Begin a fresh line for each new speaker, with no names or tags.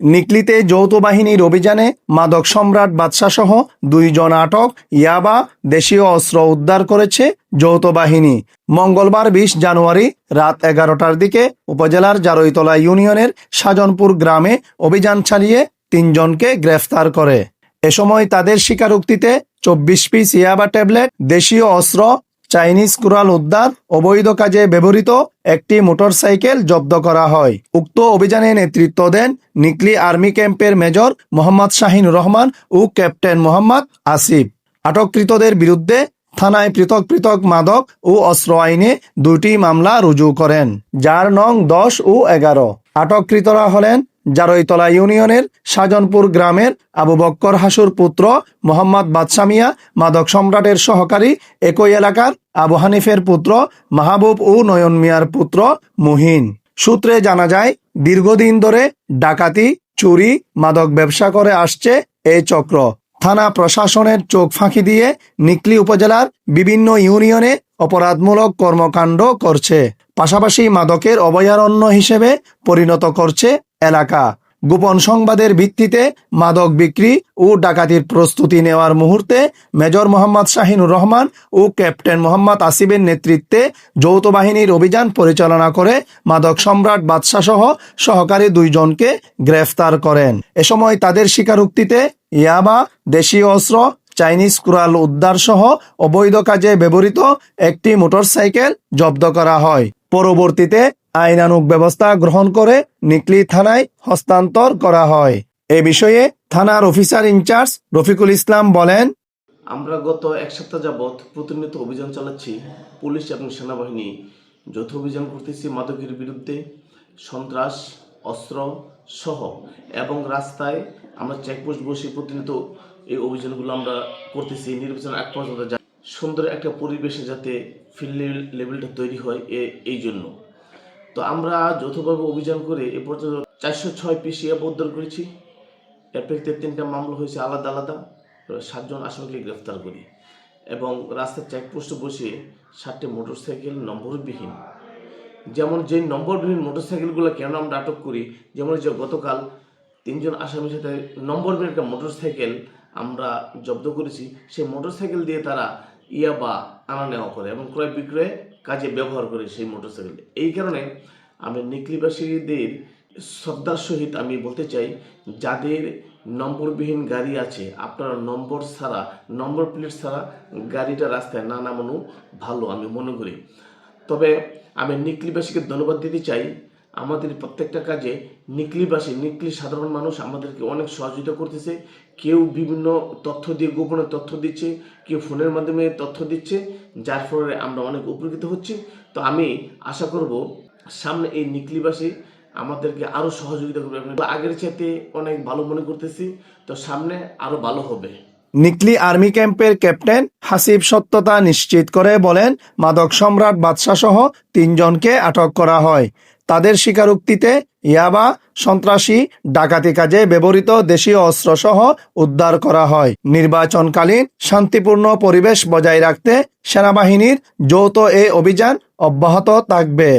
নিকলিতে যৌথ বাহিনীর অভিযানে মাদক সম্রাট বাদশাহ সহ দুইজন আটক ইয়াবা দেশীয় অস্ত্র উদ্ধার করেছে যৌথ বাহিনী। মঙ্গলবার বিশ জানুয়ারি রাত এগারোটার দিকে উপজেলার জারৈতলা ইউনিয়নের সাজনপুর গ্রামে অভিযান চালিয়ে তিনজনকে গ্রেফতার করে। এ সময় তাদের স্বীকারোক্তিতে চব্বিশ পিস ইয়াবা ট্যাবলেট, দেশীয় অস্ত্র চাইনিজ কুরাল উদ্ধার অবৈধ কাজে ব্যবহৃত একটি মোটরসাইকেল জব্দ করা হয়। উক্ত অভিযানে নেতৃত্ব দেন নিকলি আর্মি ক্যাম্পের মেজর মোহাম্মদ শাহিন রহমান ও ক্যাপ্টেন মোহাম্মদ আসিফ। আটককৃতদের বিরুদ্ধে থানায় পৃথক পৃথক মাদক ও অস্ত্র আইনে দুটি মামলা রুজু করেন, যার নং দশ ও এগারো। আটককৃতরা হলেন জারৈতলা ইউনিয়নের সাজনপুর গ্রামের আবু বক্কর হাসুর পুত্র মোহাম্মদ বাদশামিয়া মাদক সম্রাটের সহকারী একই এলাকার আবু হানিফের পুত্র মাহবুব ও নয়ন মিয়ার পুত্র মুহিন। সূত্রে জানা যায়, দীর্ঘদিন ধরে ডাকাতি, চুরি, মাদক ব্যবসা করে আসছে এই চক্র। থানা প্রশাসনের চোখ ফাঁকি দিয়ে নিকলি উপজেলার বিভিন্ন ইউনিয়নে অপরাধমূলক কর্মকাণ্ড করছে। পাশাপাশি মাদকের অভয়ারণ্য হিসেবে পরিণত করছে এলাকা। গোপন সংবাদের ভিত্তিতে মাদক বিক্রি ও ডাকাতির প্রস্তুতি নেওয়ার মুহূর্তে মেজর মোহাম্মদ শাহিনুর রহমান ও ক্যাপ্টেন মোহাম্মদ আসিফের নেতৃত্বে যৌথ বাহিনীর অভিযান পরিচালনা করে মাদক সম্রাট বাদশাহ সহ সহকারী দুইজনকে গ্রেফতার করেন। এ সময় তাদের স্বীকারোক্তিতে ইয়াবা, দেশীয় অস্ত্র, চাইনিজ কুরাল উদ্ধার সহ অবৈধ কাজে ব্যবহৃত একটি মোটরসাইকেল জব্দ করা হয়। পরবর্তীতে আইনানুগ ব্যবস্থা গ্রহণ করে নিকলি থানায় হস্তান্তর করা হয়। এ বিষয়ে থানার অফিসার ইনচার্জ রফিকুল ইসলাম বলেন,
আমরা গত এক সপ্তাহ যাবৎ প্রতিনিয়ত অভিযান চালাচ্ছি, পুলিশ এবং সেনাবাহিনী। যৌথ অভিযান করতেছি মাদকের বিরুদ্ধে। সন্ত্রাস, অস্ত্র সহ এবং রাস্তায় আমরা চেকপোস্ট বসে প্রতিনিয়ত এই অভিযানগুলো আমরা করতেছি। নির্বাচন এক পর্যন্ত সুন্দর একটা পরিবেশে যাতে ফিল্ড লেভেলটা তৈরি হয় এ, এই জন্য। তো আমরা যৌথভাবে অভিযান করে এ পর্যন্ত চারশো ছয় পিস উদ্ধার করেছি। এর তিনটা মামলা হয়েছে আলাদা আলাদা। সাতজন আসামিকে গ্রেফতার করি। এবং রাস্তার চেকপোস্টে বসে সাতটি মোটরসাইকেল নম্বরবিহীন। যেমন যে নম্বরবিহীন মোটরসাইকেলগুলো কেন আমরা আটক করি, যেমন যে গতকাল তিনজন আসামির সাথে নম্বরবিহীন একটা মোটরসাইকেল আমরা জব্দ করেছি। সেই মোটরসাইকেল দিয়ে তারা ইয়াবা আনা নেওয়া করে এবং ক্রয় বিক্রয়ে কাজে ব্যবহার করে সেই মোটরসাইকেল। এই কারণে আমি নিকলিবাসীদের শ্রদ্ধার সহিত আমি বলতে চাই, যাদের নম্বরবিহীন গাড়ি আছে, আপনারা নম্বর ছাড়া, নম্বর প্লেট ছাড়া গাড়িটা রাস্তায় না নামানো ভালো আমি মনে করি। তবে আমি নিকলিবাসীকে ধন্যবাদ দিতে চাই আমাদের প্রত্যেকটা কাজে নিকলিবাসী নিকলি সাধারণ মানুষ আমাদেরকে অনেক সহযোগিতা করতেছে। কেউ বিভিন্ন তথ্য দিয়ে, গোপনে তথ্য দিচ্ছে, কেউ ফোনের মাধ্যমে তথ্য দিচ্ছে, যার ফলে আমরা অনেক উপকৃত হচ্ছি। তো আমি আশা করব সামনে এই নিকলিবাসী আমাদেরকে আরও সহযোগিতা করবে। আগের চাইতে অনেক ভালো মনে করতেছি। তো সামনে আরও ভালো হবে।
নিকলি আর্মি ক্যাম্পের ক্যাপ্টেন হাসিব সত্যতা নিশ্চিত করে বলেন, মাদক সম্রাট বাদশাহ সহ তিনজনকে আটক করা হয়। তাদের স্বীকারোক্তিতে ইয়াবা সন্ত্রাসী ডাকাতি কাজে ব্যবহৃত দেশীয় অস্ত্র সহ উদ্ধার করা হয়। নির্বাচনকালীন শান্তিপূর্ণ পরিবেশ বজায় রাখতে সেনাবাহিনীর যৌথ এ অভিযান অব্যাহত থাকবে।